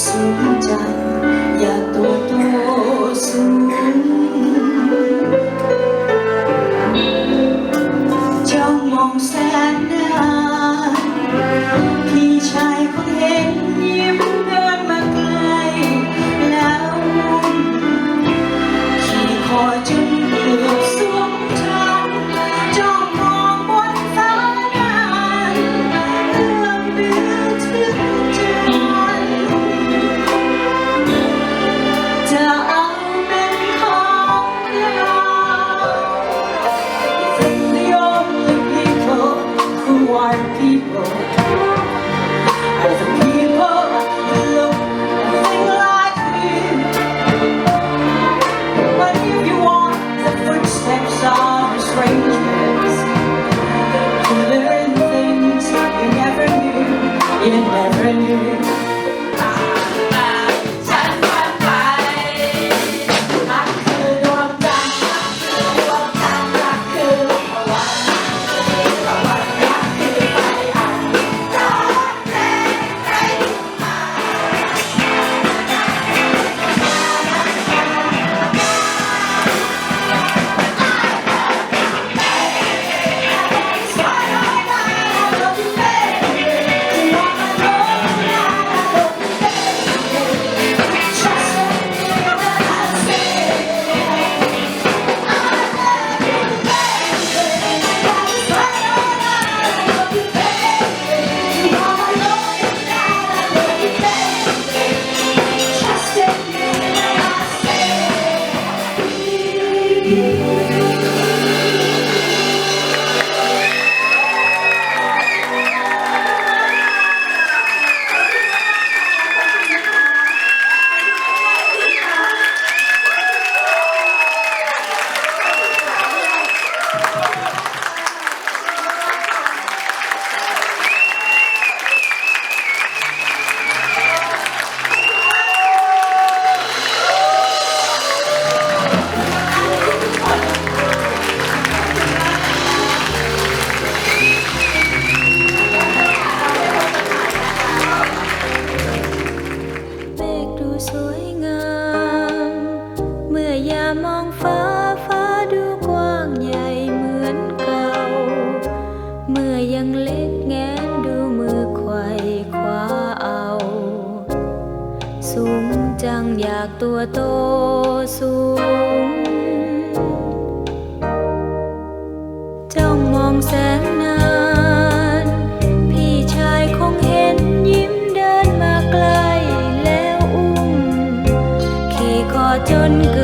สูางอยากตัวโตสูง จ้องมองแสงนาน พี่ชายคงเห็นยิ้มเดินมาใกล้แล้วอุ้ม ขี่คอจนเกื